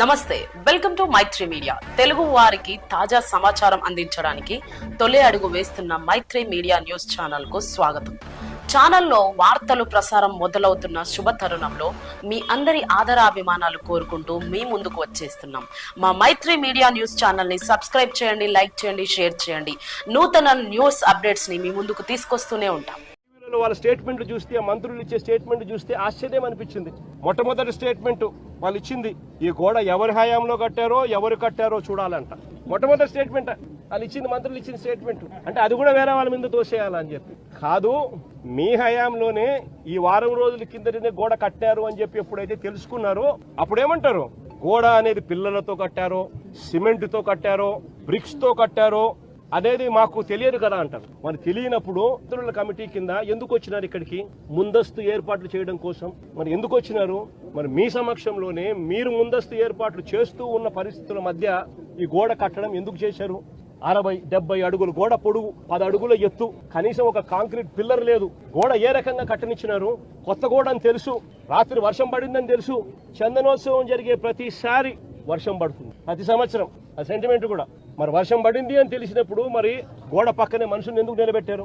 నమస్తే welcome to Maitri media. Telugu వారికి తాజా సమాచారం అందించడానికి తొలి అడుగు వేస్తున్న మైత్రి మీడియా న్యూస్ ఛానల్కు స్వాగతం. ఛానల్లో వార్తలు ప్రసారం మొదలవుతున్న శుభ తరుణంలో మీ అందరి ఆదరాభిమానాలు కోరుకుంటూ మీ ముందుకు వచ్చేస్తున్నాం. మా మైత్రి మీడియా న్యూస్ ఛానల్ని సబ్స్క్రైబ్ చేయండి లైక్ చేయండి షేర్ చేయండి. నూతన న్యూస్ అప్డేట్స్ని మీ ముందుకు తీసుకొస్తూనే ఉంటాం. వాళ్ళ స్టేట్మెంట్ చూస్తే మంత్రులు ఇచ్చే స్టేట్మెంట్ చూస్తే ఆశ్చర్యం అనిపించింది. మొట్టమొదటి స్టేట్మెంట్ వాళ్ళు ఇచ్చింది ఈ గోడ ఎవరి హయాంలో కట్టారో ఎవరు కట్టారో చూడాలంట. మొట్టమొదటి స్టేట్మెంట్ వాళ్ళు ఇచ్చింది మంత్రులు ఇచ్చిన స్టేట్మెంట్ అంటే అది కూడా వేరే వాళ్ళ మీద తోసేయాలని చెప్పి. కాదు మీ హయాంలోనే ఈ వారం రోజుల కిందనే గోడ కట్టారు అని చెప్పి ఎప్పుడైతే తెలుసుకున్నారో అప్పుడేమంటారు? గోడ అనేది పిల్లలతో కట్టారో సిమెంట్తో కట్టారో బ్రిక్స్తో కట్టారో అనేది మాకు తెలియదు కదా అంటారు. మరి తెలియనప్పుడు మంత్రుల కమిటీ కింద ఎందుకు వచ్చినారు ఇక్కడికి? ముందస్తు ఏర్పాట్లు చేయడం కోసం. మరి ఎందుకు వచ్చినారు? మరి మీ సమక్షంలోనే మీరు ముందస్తు ఏర్పాట్లు చేస్తూ ఉన్న పరిస్థితుల మధ్య ఈ గోడ కట్టడం ఎందుకు చేశారు? అరవై డెబ్బై అడుగులు గోడ పొడుగు పది అడుగుల ఎత్తు. కనీసం ఒక కాంక్రీట్ పిల్లర్ లేదు. గోడ ఏ రకంగా కట్టనిచ్చినారు? కొత్త గోడ అని తెలుసు. రాత్రి వర్షం పడిందని తెలుసు. చందనోత్సవం జరిగే ప్రతిసారి వర్షం పడుతుంది. ప్రతి సంవత్సరం. ఆ సెంటిమెంట్ కూడా. మరి వర్షం పడింది అని తెలిసినప్పుడు మరి గోడ పక్కనే మనుషుల్ని ఎందుకు నిలబెట్టారు?